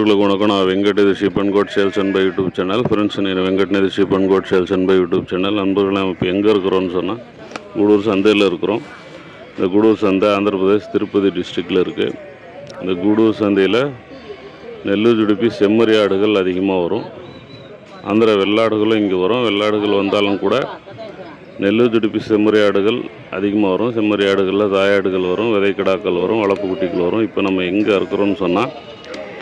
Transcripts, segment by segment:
நண்பர்களுக்கு வணக்கம். நான் வெங்கட் இது ஷிப்பன் code sales and YouTube channel. Friends நீங்கள் வெங்கட் நிதி ஷிப்பன் code sales and YouTube channel. நண்பர்கள் நம்ம இப்போ எங்கே இருக்கிறோன்னு சொன்னால் குடூர் சந்தையில் இருக்கிறோம். இந்த குடூர் சந்தை ஆந்திரப்பிரதேஷ் திருப்பதி டிஸ்ட்ரிக்டில் இருக்குது இந்த குடூர் சந்தையில் நெல்லு துடுப்பி செம்மறி ஆடுகள் அதிகமாக வரும். ஆந்திர வெள்ளாடுகளும் இங்கே வரும். வெள்ளாடுகள் வந்தாலும் கூட நெல்லு துடுப்பி செம்மறி ஆடுகள் அதிகமாக வரும். செம்மறி ஆடுகளில் தாயாடுகள் வரும் விதைக்கடாக்கள் வரும் வளர்ப்பு குட்டிகள் வரும். இப்போ நம்ம எங்கே இருக்கிறோம்னு சொன்னால்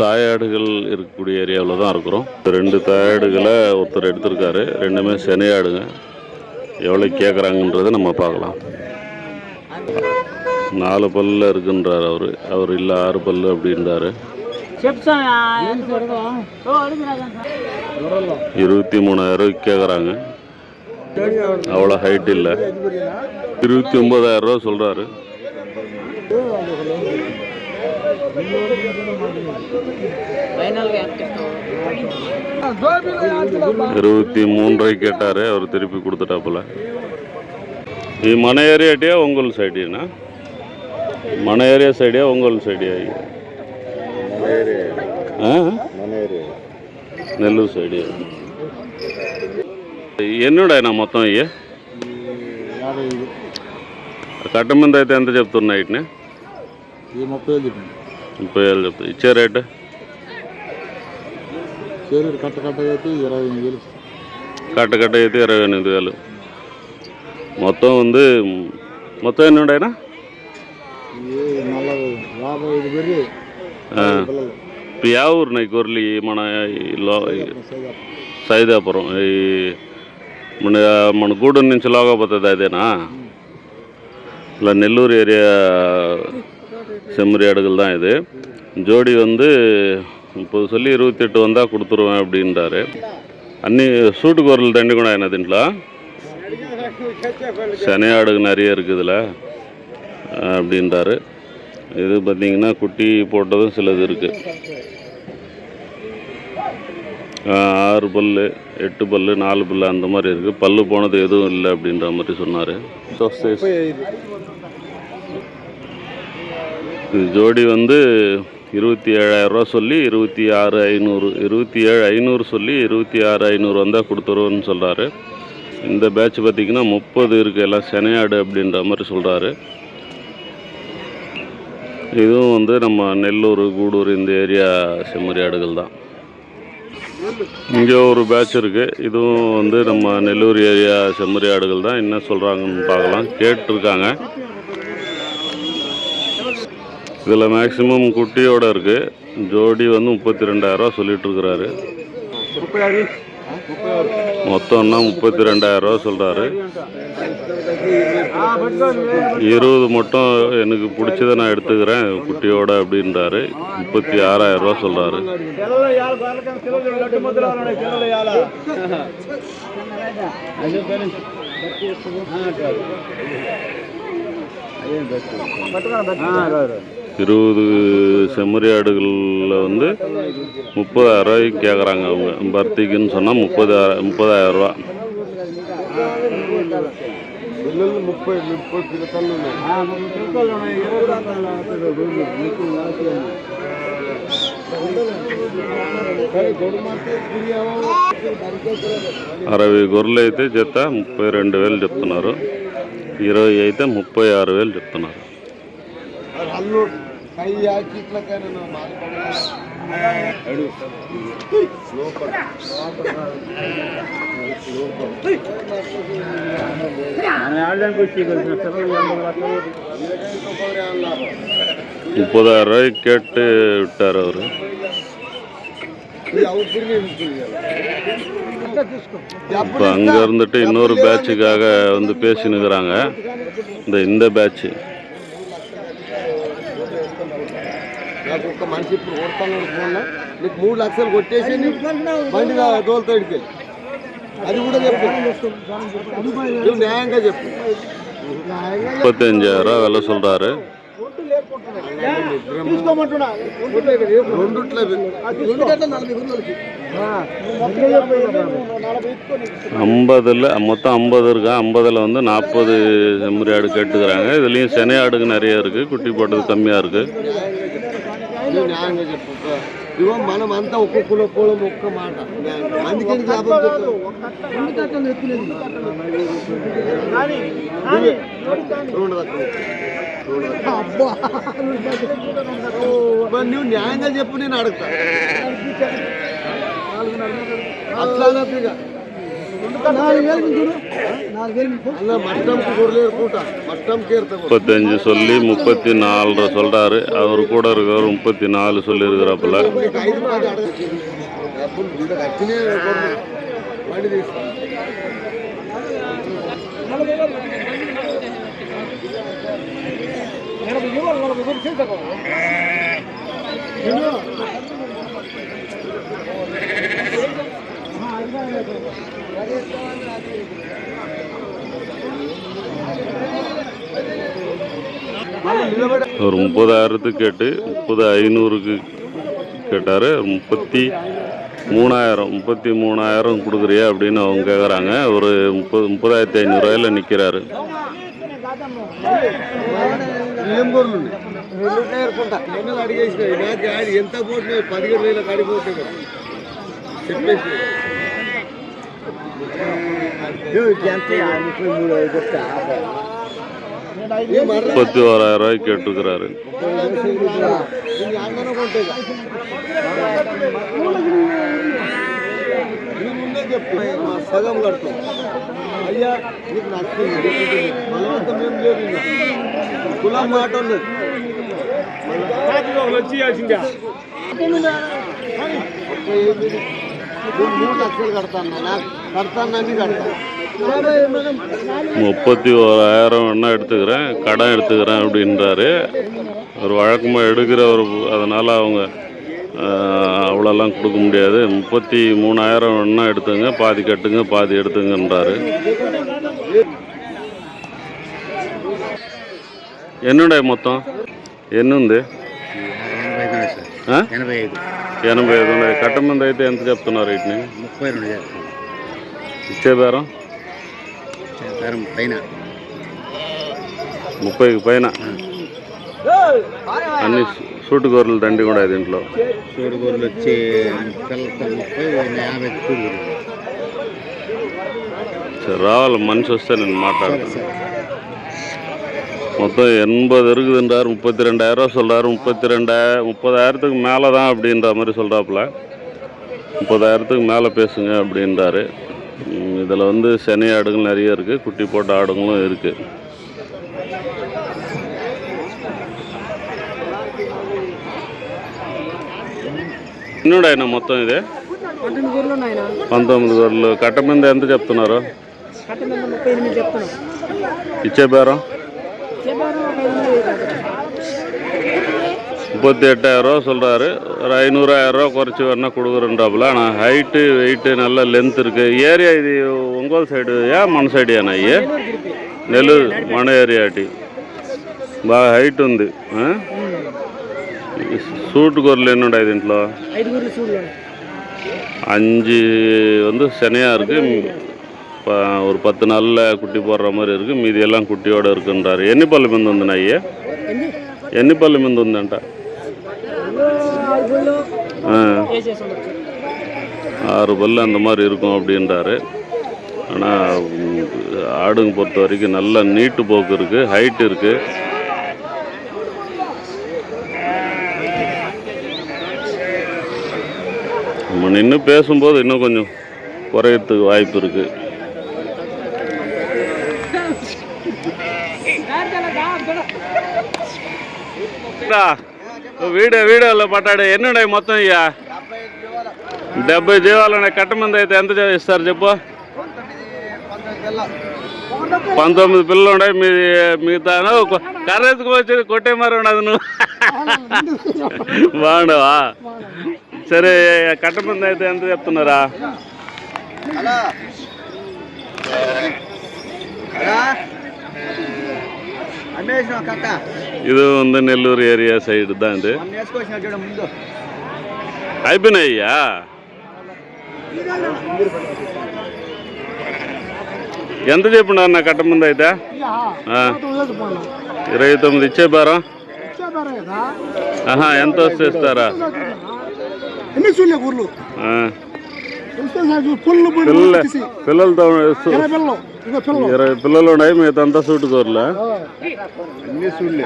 தாயாடுகள் இருக்கக்கூடிய ஏரியாவில் தான் இருக்கிறோம். ரெண்டு தாயாடுகளை ஒருத்தர் எடுத்திருக்காரு. ரெண்டுமே செனையாடுங்க. எவ்வளோ கேட்குறாங்கன்றதை நம்ம பார்க்கலாம். நாலு பல்ல இருக்குன்றார் அவர். அவர் இல்லை ஆறு பல்லு அப்படின்றார். இருபத்தி மூணாயிரம் கேட்குறாங்க அவ்வளோ ஹைட் இல்லை. இருபத்தி ஒம்பதாயிரம் ரூபா சொல்கிறாரு இருபத்தி மூன்றரை கேட்டார் அவர் திருப்பி கொடுத்துட்டாப்புல ఈ మన ఏరియాటియా ఒంగోలు సైడేనా మన ఏరియా సైడే ఒంగోలు సైడే నెల్లూరు సైడే ఎన్నుడాయన మొత్తం అయ్యే యాభై ఐదు కట్ట మీద అయితే ఎంత చెప్తున్నాయి వీటిని ఇది ముప్పై వేలు చెప్పింది ముప్పై వేలు చెప్తా. ఇచ్చే రేటు? కట్ట కట్ట అయితే ఇరవై ఎనిమిది వేలు మొత్తం ఉంది. మొత్తం ఎన్ని ఉన్నాయినా యా ఊరు నాయి గొర్రెలు? మన సైదాపురం ఈ మన మన గూడూరు నుంచి లోగా పోతుంది అదేనా ఇలా నెల్లూరు ఏరియా செம்மறி ஆடுகள் தான் இது ஜோடி வந்து இப்போ சொல்லி இருபத்தெட்டு வந்தால் கொடுத்துருவேன் அப்படின்றாரு అన్ని సూటు కూరలు దండి కూడా ఆయన దీంట్లో శని ఆడుగు நிறைய இருக்குது இதில் அப்படின்றாரு இது பார்த்தீங்கன்னா குட்டி போட்டதும் சிலது இருக்குது ஆறு பல்லு எட்டு பல்லு நாலு பல்லு அந்த மாதிரி இருக்குது பல்லு போனது எதுவும் இல்லை அப்படின்ற மாதிரி சொன்னார் ముప్పై ఐదు இது ஜோடி வந்து இருபத்தி ஏழாயிரரூவா சொல்லி இருபத்தி ஆறு ஐநூறு இருபத்தி ஏழு ஐநூறு சொல்லி இருபத்தி ஆறு ஐநூறு வந்தால் கொடுத்துருவோன்னு சொல்கிறாரு இந்த பேட்ச் பார்த்திங்கன்னா முப்பது இருக்குது எல்லாம் செனையாடு அப்படின்ற மாதிரி சொல்கிறாரு இதுவும் வந்து நம்ம நெல்லூர் கூடூர் இந்த ஏரியா செம்மறி ஆடுகள் தான். இங்கே ஒரு பேட்ச் இருக்குது இதுவும் வந்து நம்ம நெல்லூர் ஏரியா செம்மறி ஆடுகள் தான். என்ன சொல்கிறாங்கன்னு பார்க்கலாம். கேட்டிருக்காங்க. இதில் மேக்ஸிமம் குட்டியோட இருக்கு. ஜோடி வந்து முப்பத்தி ரெண்டாயரரூவா சொல்லிட்டு இருக்கிறாரு மொத்தம்னா முப்பத்தி ரெண்டாயிரம் ரூபா சொல்கிறாரு இருபது மட்டும் எனக்கு பிடிச்சத நான் எடுத்துக்கிறேன் குட்டியோட அப்படின்றாரு. முப்பத்தி ஆறாயிரம் ரூபா சொல்கிறாரு பட்டுக்கான இருபது செம்மறி ஆடுகளில் வந்து முப்பதாயிரம் ரூபாய்க்கு கேட்குறாங்க அவங்க பர்த்திக்குன்னு சொன்னால் முப்பதாயிரம் முப்பதாயிரரூவா పిల్లలు ముప్పై ముప్పై పిల్లలు ఉన్నాయి అరవై గొర్రెలు అయితే జత ముప్పై రెండు వేలు చెప్తున్నారు ఇరవై అయితే ముప్పై ఆరు వేలు చెప్తున్నారు முப்பதாயிரம் ரூபாய் கேட்டு விட்டார் அவரு. இப்போ அங்கே இருந்துட்டு இன்னொரு பேட்சுக்காக வந்து பேசினுக்கிறாங்க. இந்த இந்த பேட்ச்சு నాకు ఒక్క మనిషి ఇప్పుడు కొడతాను అనుకున్నా నీకు మూడు లక్షలు కొట్టేసి బండి దోలుతో ఇడికి అది కూడా చెప్పు నువ్వు న్యాయంగా చెప్పు முப்பத்தஞ்சாயிரம் ரூபா விலை சொல்கிறாரு రెండుట్ల ஐம்பதில் மொத்தம் ஐம்பது இருக்கா ஐம்பதில் வந்து நாற்பது செம்மறி ஆடு கேட்டுக்கிறாங்க இதுலேயும் செனை ஆடுங்க நிறைய இருக்குது குட்டி போட்டது கம்மியாக இருக்குது నువ్వు ఇవో మనం అంతా ఒక్కొక్కరు ఒక్కోళ్ళం ఒక్క మాట. అందుకే నువ్వు న్యాయంగా చెప్పు నేను అడుగుతా. అట్లా முப்பத்தஞ்சு சொல்லி முப்பத்தி நாலரை சொல்கிறாரு அவர் கூட இருக்கிறவர் முப்பத்தி நாலு சொல்லியிருக்கிறாப்புல. నీకు ஒரு முப்பதாயிரத்துக்கு கேட்டு முப்பது ஐநூறுக்கு கேட்டார் முப்பத்தி மூணாயிரம் முப்பத்தி மூணாயிரம் கொடுக்குறியா அப்படின்னு அவங்க கேட்குறாங்க ஒரு முப்பது முப்பதாயிரத்தி ஐநூறுரூவாயில் நிற்கிறாரு ఏం గొర్రెలు ఉన్నాయి రెండు నేర్కుంటా ఎన్నో முப்பத்தி ஓராயிரம் ரூபாய்க்கு கேட்டுக்கிறாரு ఈ అందరూ కొంటాయి కదా. నీ ముందే చెప్తా మా సగం కడతాం అయ్యా నీకు నచ్చింది చెప్తుంది బలవంతం ఏం లేదు ఇంకా కులం మాట ఉన్నది ఒక్క ఏమి నేను మూడు లక్షలు కడతాను నాకు కడతానని కడతాను முப்பத்தி ஓராயிரம் வேணா எடுத்துக்கிறேன் கடன் எடுத்துக்கிறேன் அப்படின்றாரு ஒரு வழக்கமாக எடுக்கிறவர் அதனால் அவங்க ஆஹ், அவ்வளோலாம் கொடுக்க முடியாது முப்பத்தி மூணாயிரம் வேணா எடுத்துங்க பாதி கட்டுங்க பாதி எடுத்துங்கன்றாரு ఎన్నుండే మొత్తం ఎన్నుంది ఆ? ఎనభై ఐదు ఎనభై ఐదు ఉన్నాయి కట్ట మంది అయితే ఎంత చెప్తున్నారు వీటిని ముప్పై రెండు చేస్తాం ఇచ్చే బేరం తరం పైన ముప్పైకి పైన అన్ని సూటు గొర్రెలు దండి కూడా దీంట్లో చూడు గొర్రెలు వచ్చి పిల్లలతో ముప్పై యాభై చూడు గొర్రెలు சரி ராவல் மனுஷ வச்சா నేను మాట్లాడతాను மொத்தம் எண்பது இருக்குதுன்றார் முப்பத்தி ரெண்டாயிரம் ரூபா சொல்கிறாரு முப்பத்தி ரெண்டாயிரம் முப்பதாயிரத்துக்கு மேலே தான் அப்படின்ற மாதிரி சொல்கிறாப்புல முப்பதாயிரத்துக்கு மேலே பேசுங்க அப்படின்றாரு இதில் வந்து செனை ஆடுகள் நிறைய இருக்குது குட்டி போட்ட ஆடுங்களும் இருக்குது ఎన్నుడా అయినా మొత్తం ఇది పంతొమ్మిది గొర్రెలు ఉన్నాయి ఆయన పంతొమ్మిది గొర్రెలు కట్ట మీద ఎంత చెప్తున్నారు కట్ట మీద ముప్పై ఎనిమిది చెప్తున్నాం ఇచ్చే బేరం முப்பத்தி எட்டாயிரம் ரூபா சொல்கிறாரு ஒரு ஐநூறு ஆயிரம் ரூபா குறைச்சி வேணா கொடுக்குறேன்றாப்புல ஆனால் ஹைட்டு வெயிட்டு நல்ல லென்த் இருக்குது ஏரியா இது ఒంగోలు సైడ్ యా మన సైడ్ ఏనా అయ్యి నెల్లూరు మన ఏరియా అటి బాగా హైట్ ఉంది ఆ? ఈ సూట్ గొర్రెలు ఎన్ని ఉన్నాయి దీంట్లో ఐదు గొర్రెలు చూడు அஞ்சு வந்து செனையாக இருக்குது ஒரு பத்து நாளில் குட்டி போடுற மாதிரி இருக்குது மீதி எல்லாம் குட்டியோடு இருக்குன்றாரு ఎన్ని పళ్ళ మీద ఉంది నాయ్య ఎన్ని ఎన్ని పళ్ళ మీద ఉందంట ஆறு பல்லு அந்த மாதிரி இருக்கும் அப்படின்றாரு. ஆனால் ஆடுங்க பொறுத்த வரைக்கும் நல்ல நீட்டு போக்கு இருக்குது ஹைட் இருக்குது நம்ம நின்று பேசும்போது இன்னும் கொஞ்சம் குறையறதுக்கு வாய்ப்பு இருக்குது వీడియో వీడియోలో పట్టాడు ఎన్నున్నాయి మొత్తం ఇక డెబ్బై జీవాలు కట్ట మంది అయితే ఎంత ఇస్తారు చెప్పు? పంతొమ్మిది పిల్లలు ఉన్నాయి మీ మిగతా కర్రెత్తుకు వచ్చి కొట్టే మరి ఉండదు నువ్వు. బాగుండవా? సరే కట్ట మంది అయితే ఎంత చెప్తున్నారా? ఇది ఉంది నెల్లూరు ఏరియా సైడ్ దాంది అయిపోయినాయ్యా? ఎంత చెప్పండి అన్న కట్ట ముందు అయితే? ఆ. ఇరవై తొమ్మిది ఇచ్చే బేరం ఆహా ఎంత వస్తే ఇస్తారా ఎన్ని చూడలే ఊర్లు ఆ, చూస్తే సార్ పుల్లు పిల్ల పిల్లలతో సు- పిల్లలు ఇంకా పిల్లలు ఇరవై పిల్లలు ఉన్నాయి మిగతా అంతా సూటు కోరలా అన్ని చూడలే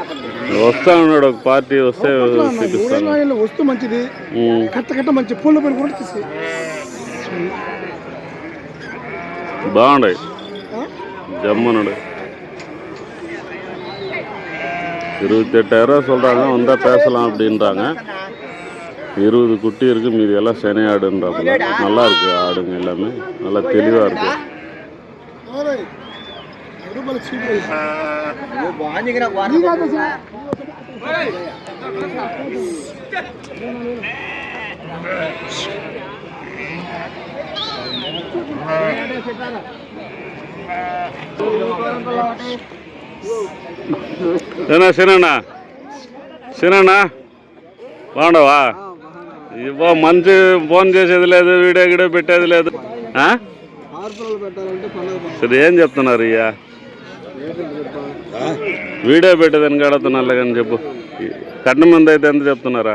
వస్తా ఉన్నాడు ఒక పార్టీ వస్తే చూపిస్తాను ఊరేగాయలు వస్తూ మంచిది ఉమ్. కట్ట కట్ట మంచి పుల్లు పడి కూడా తీసి బాగున్నాయి ஜம்முனோட இருபத்தெட்டாயிரம் சொல்கிறாங்க வந்தால் பேசலாம் அப்படின்றாங்க இருபது குட்டி இருக்கு மீதி எல்லாம் செனை ஆடுன்றாப்புல நல்லா இருக்கு ஆடுங்க எல்லாமே நல்லா தெளிவாக இருக்கு సరేనా సరేనా సరేనా బాగుండవా ఇవ్వ మంచి ఫోన్ చేసేది లేదు వీడియో గిడియో పెట్టేది లేదు. సరే ఏం చెప్తున్నారు ఇయ్యా? వీడియో పెట్టేదని కడుతున్నారు కానీ చెప్పు. కట్నం మంది అయితే ఎంత చెప్తున్నారా.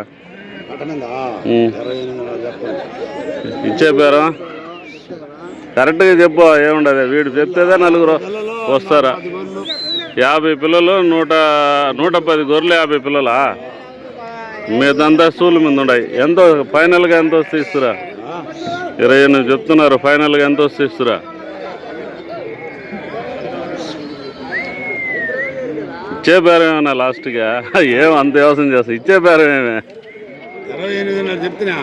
ఇచ్చే పేరు కరెక్ట్గా చెప్పు ఏముండదు వీడు చెప్తేదే నలుగురు వస్తారా? యాభై పిల్లలు నూట నూట పది గొర్రెలు యాభై పిల్లలా? మీదంతా స్టూల్ మీద ఉన్నాయి ఎంత ఫైనల్గా ఎంత వస్తే ఇస్తురా? ఇరవై ఎనిమిది చెప్తున్నారు ఫైనల్గా ఎంత వస్తే ఇస్తురా? ఇచ్చే బేరం ఏమన్నా లాస్ట్గా ఏం అంత వ్యవసాయం చేస్తా ఇచ్చే బేరం ఏమే ఇరవై ఎనిమిదిన్నర చెప్తున్నా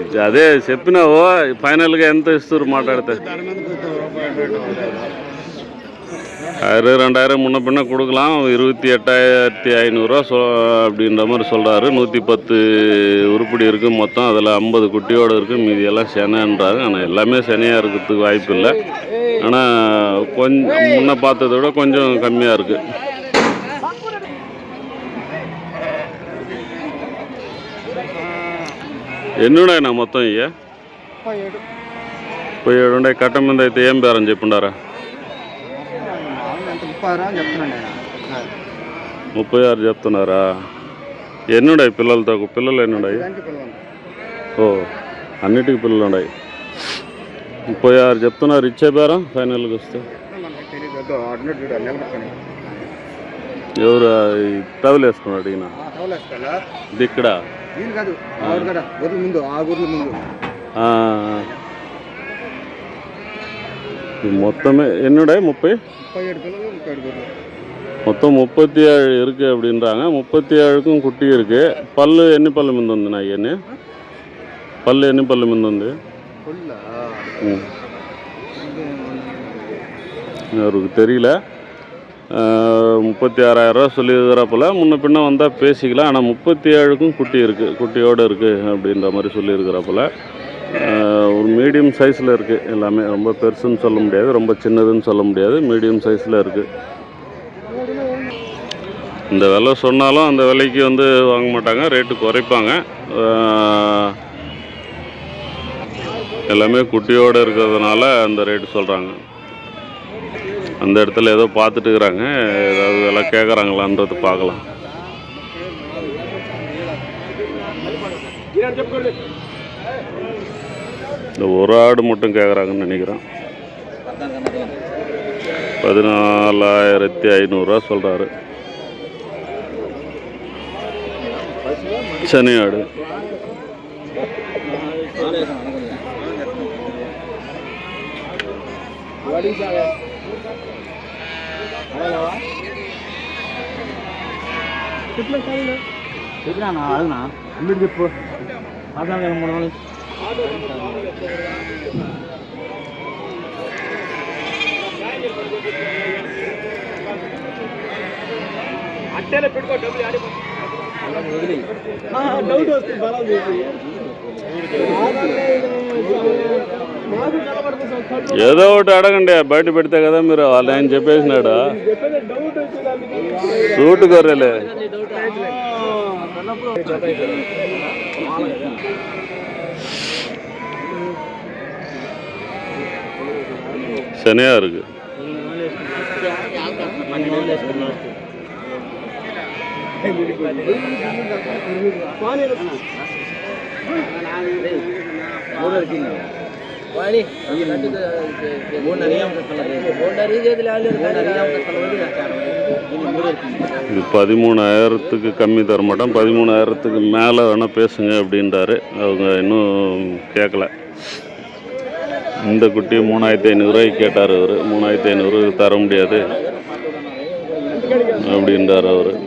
ఇది అదే చెప్పినావు ఫైనల్గా ఎంత ఇస్తారు మాట్లాడితే దాని మీద కొంచెం రూపాయలు పెట్టాలి. ஆயிரம் ரெண்டாயிரம் முன்ன பின்ன கொடுக்கலாம் இருபத்தி எட்டாயிரத்தி ஐநூறுரூவா சொ அப்படின்ற மாதிரி சொல்கிறாரு நூற்றி பத்து உருப்படி இருக்குது மொத்தம் அதில் ஐம்பது குட்டியோடு இருக்குது மீதி எல்லாம் செனைன்றாங்க ஆனால் எல்லாமே செனையாக இருக்கிறதுக்கு வாய்ப்பு இல்லை ஆனால் கொஞ்சம் முன்ன பார்த்ததை விட கொஞ்சம் கம்மியாக இருக்குது ఎన్నున్నాయినా మొత్తం ఇయ్య? పోయి ఏడు ఉన్నాయి కట్ట మీద అయితే ఏం బేరం చెప్పుండారా? ముప్పై ఆరు చెప్తున్నారా? ఎన్నున్నాయి పిల్లలతో పిల్లలు ఎన్నున్నాయి ఓ అన్నిటికీ పిల్లలు ఉన్నాయి ముప్పై ఆరు చెప్తున్నారు ఇచ్చే బేరం ఫైనల్కి వస్తే. ఎవరు ఈ టవల్ వేసుకున్నాడు ఈయన? ఇది ఇక్కడ వీలు కాదు ఆవిడ కదా గొర్రెల ముందు ఆ గొర్రెల ముందు ఆ, இது மொத்தமே என்னடா முப்பை ముప్పై ఏడు పిల్లలు ముప్పై ఏడు గొర్రెలు மொத்தம் முப்பத்தி ஏழு இருக்கு அப்படின்றாங்க முப்பத்தி ஏழுக்கும் குட்டி இருக்கு பல்லு ఎన్ని పళ్ళు మీద ఉంది నా ఇవన్నీ పళ్ళు ఎన్ని పళ్ళు మీద ఉంది ఫుల్ ம். அவருக்கு தெரியல முப்பத்தி ஆறாயிரரூவா சொல்லியிருக்கிறப்பல முன்ன பின்ன வந்தால் பேசிக்கலாம். ஆனால் முப்பத்தி ஏழுக்கும் குட்டி இருக்குது குட்டியோடு இருக்குது அப்படின்ற மாதிரி சொல்லியிருக்கிறப்பல ஒரு மீடியம் சைஸில் இருக்குது எல்லாமே ரொம்ப பெருசுன்னு சொல்ல முடியாது ரொம்ப சின்னதுன்னு சொல்ல முடியாது. மீடியம் சைஸில் இருக்குது இந்த விலை சொன்னாலும் அந்த விலைக்கு வந்து வாங்க மாட்டாங்க ரேட்டு குறைப்பாங்க. எல்லாமே குட்டியோடு இருக்கிறதுனால அந்த ரேட்டு சொல்கிறாங்க அந்த இடத்துல ஏதோ பார்த்துட்டு இருக்கிறாங்க ஏதாவது எல்லாம் கேட்குறாங்களான்றது பார்க்கலாம். இந்த ஒரு ஆடு மட்டும் கேட்குறாங்கன்னு நினைக்கிறேன். பதினாலாயிரத்தி ஐநூறுரூவா சொல்கிறாரு சனி ஆடு. చెప్పినా అడుగునా అన్నిటి చెప్పు. మాట్లాడగల మూడు వందలు? అట్టేనే పెట్టుకో డబ్బులు డౌట్ వస్తుంది బాగా ఏదో ఒకటి అడగండి బయట పెడితే కదా మీరు వాళ్ళు ఆయన చెప్పేసినాడు? సూట్ గొర్రెలే. శనివారు కింద இருக்கு இது பதிமூணாயிரத்துக்கு கம்மி தர மாட்டோம். பதிமூணாயிரத்துக்கு மேலே வேணால் பேசுங்க அப்படின்றாரு. அவங்க இன்னும் கேட்கல இந்த குட்டி மூணாயிரத்தி ஐநூறுரூவாய்க்கு கேட்டார் அவர். மூணாயிரத்தி ஐநூறு தர முடியாது. அப்படின்றார் அவர்.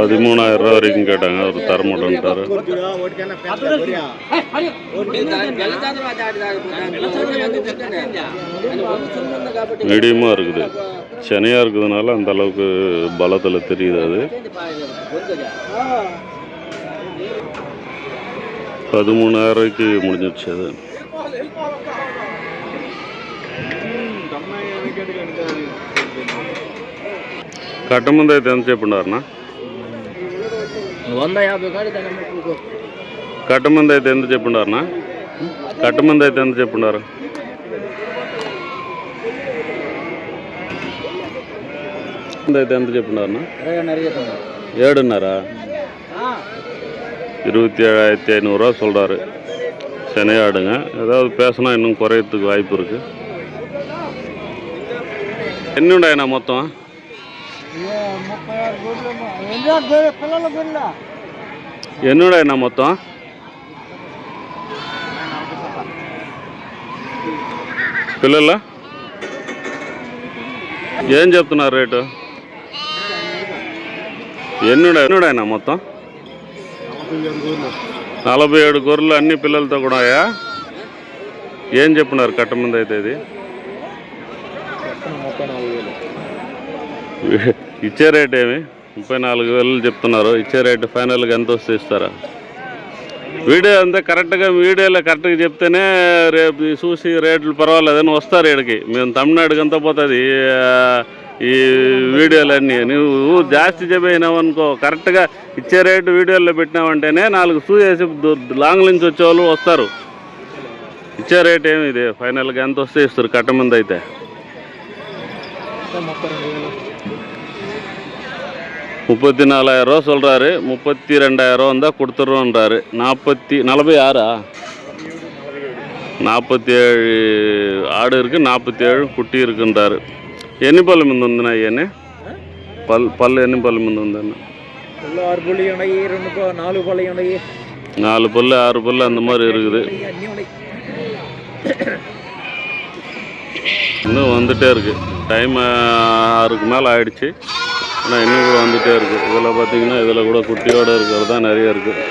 பதிமூணாயிரம் ரூபா வரைக்கும் கேட்டாங்க. அவர் தர மாட்டேன்ட்டாரு. மீடியமாக இருக்குது. சனியாக இருக்கிறதுனால அந்த அளவுக்கு பலத்தில் தெரியுது அது. பதிமூணாயிரம் ரூபாய்க்கு முடிஞ்சிருச்சு அது. కట్టముందు ఎంత చెప్పుండారనా వంద యాభై కాడి దాని కట్టముందు అయితే ఎంత చెప్పుండారనా కట్టముందు అయితే ఎంత చెప్పుండారు ముందు అయితే ఎంత చెప్పుండారనా ஏடுனாரா இருபத்தி ஏழாயிரத்தி ஐநூறுரூவா சொல்கிறாரு சென்னையாடுங்க ஏதாவது பேசினா இன்னும் குறையறதுக்கு வாய்ப்பு இருக்குது என்னுண்டாயினா மொத்தம் ఎన్నుడైనా మొత్తం? పిల్లల? ఏం చెప్తున్నారు రేటు? ఎన్నుడ ఎన్నుడైనా మొత్తం? నలభై ఏడు గొర్రెలు అన్ని పిల్లలతో కూడా ఏం చెప్పినారు కట్ట ముందు అయితే ఇది ఇచ్చే రేట్ ఏమి? ముప్పై నాలుగు వేలు చెప్తున్నారు. ఇచ్చే రేట్ ఫైనల్గా ఎంత వస్తే ఇస్తారా? వీడియో అంతా కరెక్ట్గా వీడియోలో కరెక్ట్గా చెప్తేనే రేపు చూసి రేట్లు పర్వాలేదని వస్తారు ఇక్కడికి మేము తమిళనాడుకి అంతా పోతుంది ఈ వీడియోలన్నీ. నువ్వు జాస్తి చెప్పినావనుకో కరెక్ట్గా ఇచ్చే రేటు వీడియోలో పెట్టినావంటేనే నాలుగు షూ చేసి లాంగ్ నుంచి వచ్చేవాళ్ళు వస్తారు. ఇచ్చే రేట్ ఏమి ఇది? ఫైనల్గా ఎంత వస్తే ఇస్తారు? కట్ట ముందు అయితే முப்பத்தி நாலாயிரம் ரூபா சொல்கிறாரு முப்பத்தி ரெண்டாயிரம் ரூபா வந்தால் கொடுத்துட்றோன்றாரு நாற்பத்தி நலபை ஆறா நாற்பத்தி ஏழு ஆடு இருக்குது நாற்பத்தி ஏழு குட்டி இருக்குன்றாரு ఎన్ని పళ్ళు ముందు ఉందినా ఇవన్నీ పళ్ళు పళ్ళు ఎన్ని పళ్ళు ముందు ఉందన్న ఆరు పుల్లి ఉన్నాయి రెండు ప- నాలుగు పళ్ళు ఉన్నాయి நாலு பல்லு ஆறு பல்லு அந்த மாதிரி இருக்குது అన్నీ ఉన్నాయి இன்னும் வந்துட்டே இருக்கு டைம் ஆறுக்கு மேலே ஆயிடுச்சு ஆனால் இன்னும் கூட வந்துகிட்டே இருக்குது இதில் பார்த்தீங்கன்னா இதில் கூட குட்டியோடு இருக்கிறது தான் நிறைய இருக்குது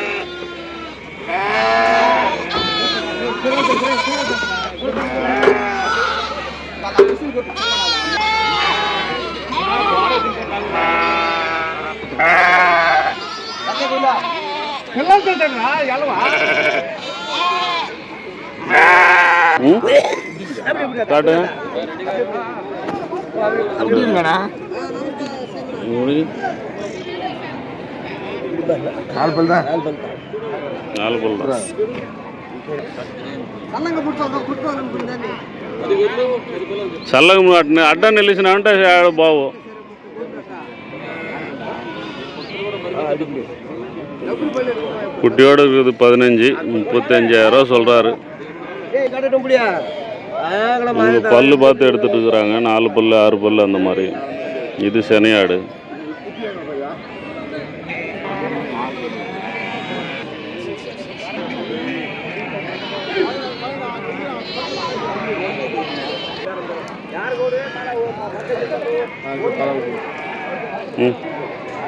காட்டு உங்களுக்கு నాలుగు పళ్ళు దా. நாலு பல் தான் సన్నంగా పుట్టుకో కుట్టుకోవాలనుకుంటుంది చల్లగా అట్నే అడ్డ నిలిచిన అంటే ఆడ బావు குட்டியோட இருக்குது பதினஞ்சு முப்பத்தஞ்சாயிரம் சொல்கிறாரு ஏய் கட்டட்டும் முடியா இவங்க பல்லு பார்த்து எடுத்துட்டு இருக்கிறாங்க நாலு பல்லு ஆறு பல்லு அந்த மாதிரி இது செனையாடு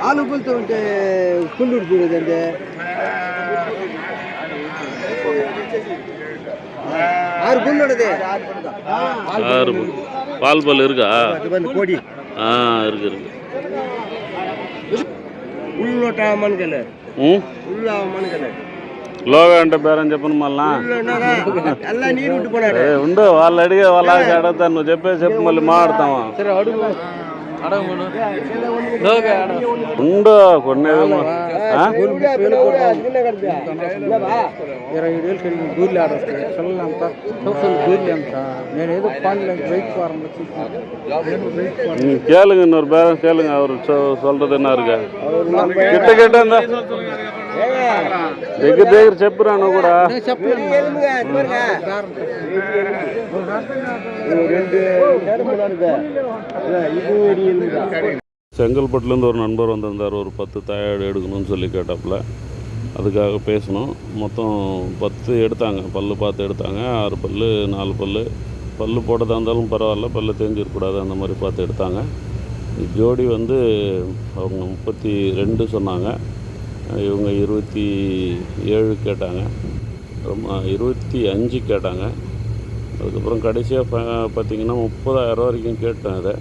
ஆளு பொழுது வந்துட்டு குண்டு பிடிச்சிருக்குது அந்த. ஆறு குண்டு ஆறு பால் பால் இருக்கா? கோடி. ஆ இருக்கு இருக்கு உள்ளோட்டாமான்னு கேளு ம் உள்ளாமான்னு கேளு లోగా అంటే బేరని చెప్పను మళ్ళా ఉండు వాళ్ళు అడిగే వాళ్ళ అడుగుతాను నువ్వు చెప్పేసి చెప్పు మళ్ళీ మాట్లాడతావా ఉండు కొన్నేదేమో ఆ? ఇరవై ఏడు వేలు కలిగిన గూర్లు ఆడొస్తాయి పిల్లలు ఎంత టోటల్ గూర్లు ఎంత నేను ఏదో పాలు వెయిట్ ఫారంలో చూసి ம், கேளுங்க இன்னொரு பேரம் கேளுங்க அவர் சொ- சொல்றது என்ன இருக்கு கிட்ட கிட்ட இருந்தா దగ్గర దగ్గర చెప్పురా నువ్వు కూడా செங்கல்பட்டுலேருந்து ஒரு நண்பர் வந்திருந்தார் ஒரு பத்து தாயாடு எடுக்கணும்னு சொல்லி கேட்டாப்புல அதுக்காக பேசணும் மொத்தம் பத்து எடுத்தாங்க பல்லு பார்த்து எடுத்தாங்க ஆறு பல்லு நாலு பல்லு பல்லு போட்டதாக இருந்தாலும் பரவாயில்ல பல்லு தெரிஞ்சிருக்கூடாது அந்த மாதிரி பார்த்து எடுத்தாங்க ஜோடி வந்து அவங்க முப்பத்தி ரெண்டு சொன்னாங்க இவங்க இருபத்தி ஏழு கேட்டாங்க ரொம்ப இருபத்தி அஞ்சு கேட்டாங்க அதுக்கப்புறம் கடைசியாக ப பார்த்தீங்கன்னா முப்பதாயிரம் வரைக்கும் கேட்டேன் அதை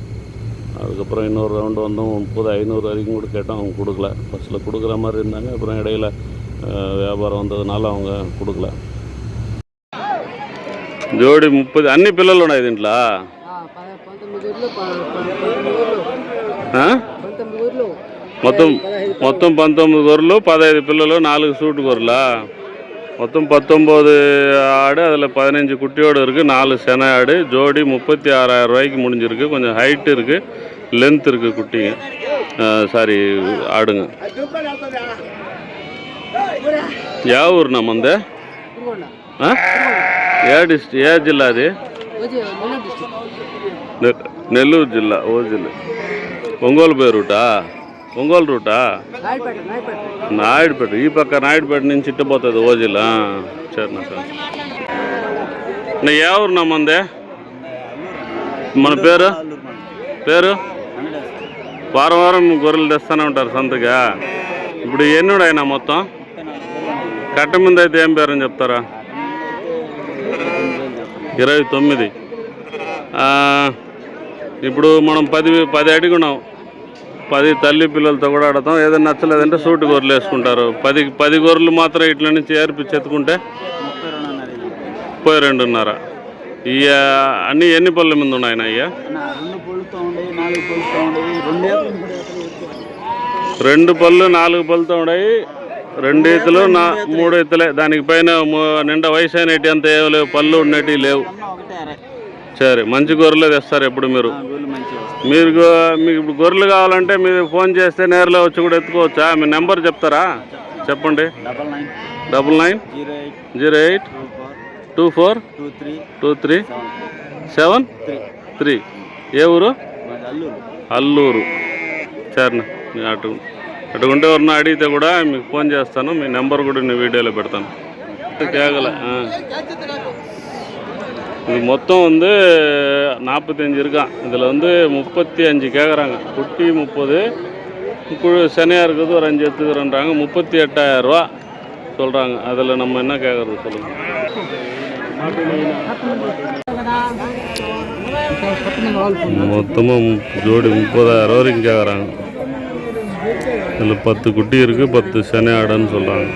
அதுக்கப்புறம் இன்னொரு ரவுண்டு வந்தோம் முப்பது ஐநூறு வரைக்கும் கூட கேட்டோம் அவங்க கொடுக்கல ஃபஸ்ட்டில் கொடுக்குற மாதிரி இருந்தாங்க அப்புறம் இடையில அஹ், வியாபாரம் வந்ததுனால அவங்க கொடுக்கல జోడి ముప్పది అన్ని పిల్లలు ఉన్నాయి దీంట్లో ఆ? மொத்தம் மொத்தம் పంతొమ్మిది గొర్రెలు పదహైదు పిల్లలు நாலு சூட்டு గొర్రెల மொத்தம் பத்தொம்போது ஆடு அதில் பதினஞ்சு குட்டியோடு இருக்குது நாலு செனை ஆடு ஜோடி முப்பத்தி ஆறாயிரம் ரூபாய்க்கு முடிஞ்சிருக்கு. கொஞ்சம் ஹைட்டு இருக்குது லென்த் இருக்குது குட்டிங்க சாரி ஆடுங்க. யா ஊர் நம்ம அந்த ஏ டிஸ்ட் ஏ ஜில்லா அது? நெல்லூர் ஜில்லா ஓ ஜில்லா. ஒங்கோல் பேரூட்டா ఒంగోలు రూటా? నాయుడుపేట ఈ పక్క నాయుడుపేట నుంచి ఇట్టపోతుంది ఓ జిల్లా సరేనా సార్. ఏ ఊరు నమ్మందే మన పేరు? పేరు? వారం వారం గొర్రెలు తెస్తూనే ఉంటారు సంతగా. ఇప్పుడు ఎన్ని అయినా మొత్తం? కట్ట మీద అయితే ఏం పేరని చెప్తారా? ఇరవై తొమ్మిది. ఇప్పుడు మనం పది పది అడిగినాం పది తల్లి పిల్లలతో కూడా ఆడతాం. ఏదైనా నచ్చలేదంటే సూటి గొర్రెలు వేసుకుంటారు. పది పది గొర్రెలు మాత్రం ఇట్ల నుంచి ఏర్పించి ఎత్తుకుంటే ముప్పై రెండున్నర. ఆ, అన్ని ఎన్ని పళ్ళ మీద ఉన్నాయన అయ్యా రెండు పళ్ళు. నాలుగు పళ్ళతో ఉన్నాయి రెండు ఈతలు నా మూడు ఈతలే. దానికి పైన నిండా వయసు అయినట్టు అంత ఏం లేవు పళ్ళు ఉన్నట్టు లేవు. సరే మంచి గొర్రెలు తెస్తారు ఎప్పుడు మీరు? మీరు మీకు ఇప్పుడు గొర్రెలు కావాలంటే మీరు ఫోన్ చేస్తే నేరులో వచ్చి కూడా ఎత్తుకోవచ్చా? మీ నెంబర్ చెప్తారా? చెప్పండి. Double nine. Zero eight. Two four. Two three. Seven three. ఏ ఊరు? అల్లూరు. సరే అటు అటుకుంటే ఎవరిన అడిగితే కూడా మీకు ఫోన్ చేస్తాను. మీ నెంబర్ కూడా నేను వీడియోలో పెడతాను. కేగల இது மொத்தம் வந்து நாற்பத்தஞ்சு இருக்கான் இதில் வந்து முப்பத்தி அஞ்சு கேட்குறாங்க குட்டி முப்பது குழு சனியாக இருக்கிறது ஒரு அஞ்சு எடுத்துக்கிறோன்றாங்க. முப்பத்தி எட்டாயிரரூவா சொல்கிறாங்க அதில் நம்ம என்ன கேட்குறது சொல்லுங்கள் மொத்தமாக ஜோடி முப்பதாயிரம் வரைக்கும் கேட்குறாங்க இதில் பத்து குட்டி இருக்குது பத்து செனை ஆடுன்னு சொல்கிறாங்க